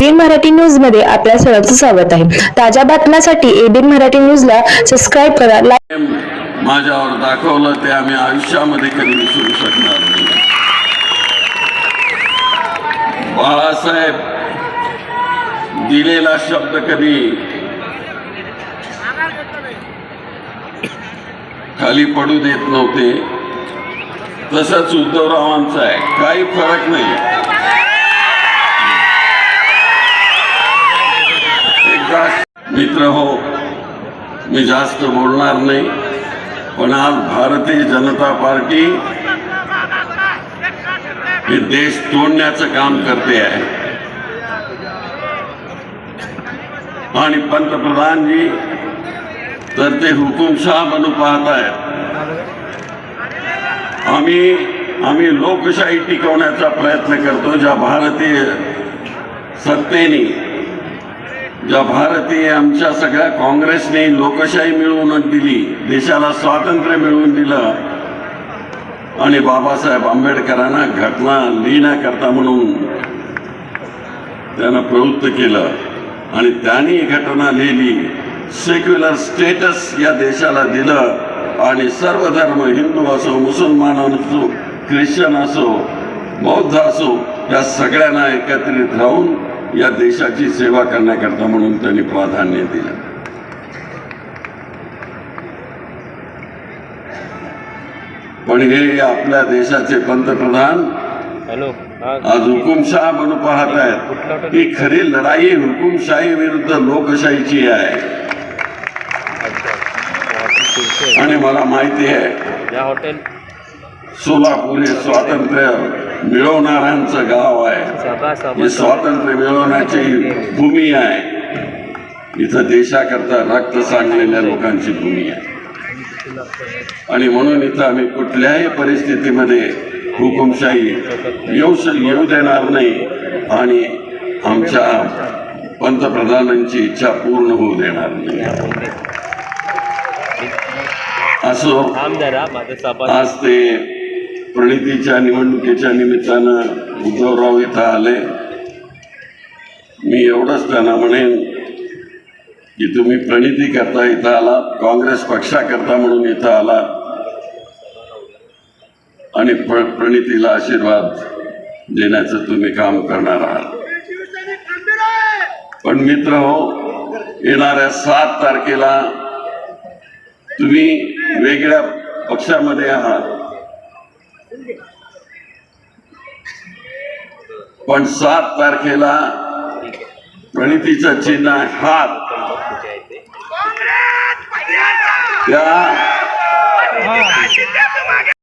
एबीन मराठी न्यूजमध्ये आपल्या सर्वांचं स्वागत आहे. ताज्या बातम्यांसाठी एबीन मराठी न्यूजला सबस्क्राईब करा माझ्यावर दाखवलं ते आम्ही आयुष्यामध्ये कधी विसरू शकणार नाही. बाळासाहेब दिलेला शब्द कधी खाली पडू देत नव्हते. तसंच उद्धवरावांचा आहे. काही फरक नाही. विकास मित्र हो मी जास्त बोलणार नाही. पण आज भारतीय जनता पार्टी हे देश तोडण्याचं काम करते आहे. आणि पंतप्रधानजी तर ते हुकुमशहा बनू पाहत आहेत. आम्ही आम्ही लोकशाही टिकवण्याचा प्रयत्न करतो ज्या भारतीय सत्तेने ज्या भारतीय आमच्या सगळ्या काँग्रेसने लोकशाही मिळवून दिली देशाला स्वातंत्र्य मिळवून दिलं. आणि बाबासाहेब आंबेडकरांना घटना लिहिण्याकरता म्हणून त्यांना प्रवृत्त केलं. आणि त्यांनी घटना लिहिली सेक्युलर स्टेटस या देशाला दिलं. आणि सर्व धर्म हिंदू असो मुसलमान असो ख्रिश्चन असो बौद्ध असो या सगळ्यांना एकत्रित राहून या देशाची सेवा करण्याकरता म्हणून त्यांनी प्राधान्य दिलं. पण हे आपल्या देशाचे पंतप्रधान आज हुकुमशाह म्हणून पाहत आहेत. ही खरी लढाई हुकुमशाही विरुद्ध लोकशाहीची आहे. आणि मला माहिती आहे सोलापूर हे स्वातंत्र्य मिळवणाऱ्यांचं गाव आहे. हे स्वातंत्र्य मिळवण्याची भूमी आहे. इथं देशाकरता रक्त सांडलेल्या लोकांची भूमी आहे. आणि म्हणून इथं आम्ही कुठल्याही परिस्थितीमध्ये हुकुमशाही येऊ श- येऊ देणार नाही आणि आमच्या पंतप्रधानांची इच्छा पूर्ण होऊ देणार नाही. असो आज ते प्रणितीच्या निवडणुकीच्या निमित्तानं उद्धवराव इथं आले. मी एवढंच त्यांना म्हणेन की तुम्ही प्रणिती करता इथं आलात काँग्रेस पक्षाकरता म्हणून इथं आलात. आणि प्र प्रणितीला आशीर्वाद देण्याचं तुम्ही काम करणार आहात. पण मित्र हो येणाऱ्या सात तारखेला तुम्ही वेगळ्या पक्षामध्ये आहात. पण सात तारखेला प्रणितीचं चिन्ह आहे. हात. त्या